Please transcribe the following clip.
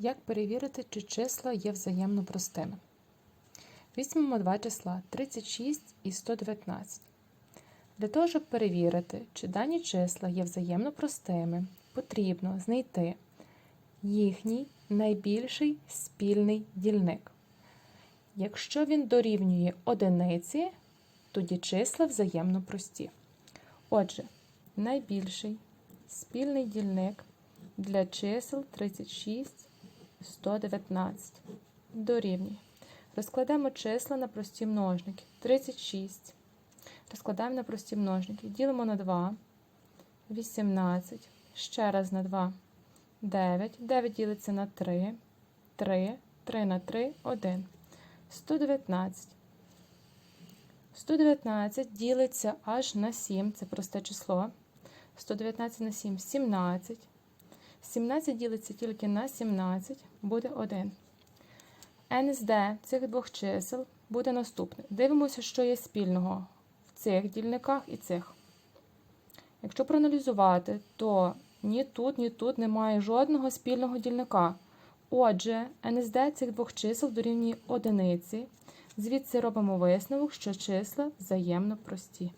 Як перевірити, чи числа є взаємно простими? Візьмемо два числа 36 і 119. Для того, щоб перевірити, чи дані числа є взаємно простими, потрібно знайти їхній найбільший спільний дільник. Якщо він дорівнює одиниці, тоді числа взаємно прості. Отже, найбільший спільний дільник для чисел 36 119 дорівнює. Розкладемо числа на прості множники. 36. Розкладаємо на прості множники. Ділимо на 2. 18. Ще раз на 2. 9. 9 ділиться на 3. 3. 3 на 3 1. 119. 119 ділиться аж на 7. Це просте число. 119 на 7 17. 17 ділиться тільки на 17, буде 1. НСД цих двох чисел буде наступне. Дивимося, що є спільного в цих дільниках і цих. Якщо проаналізувати, то ні тут, ні тут немає жодного спільного дільника. Отже, НСД цих двох чисел дорівнює одиниці. Звідси робимо висновок, що числа взаємно прості.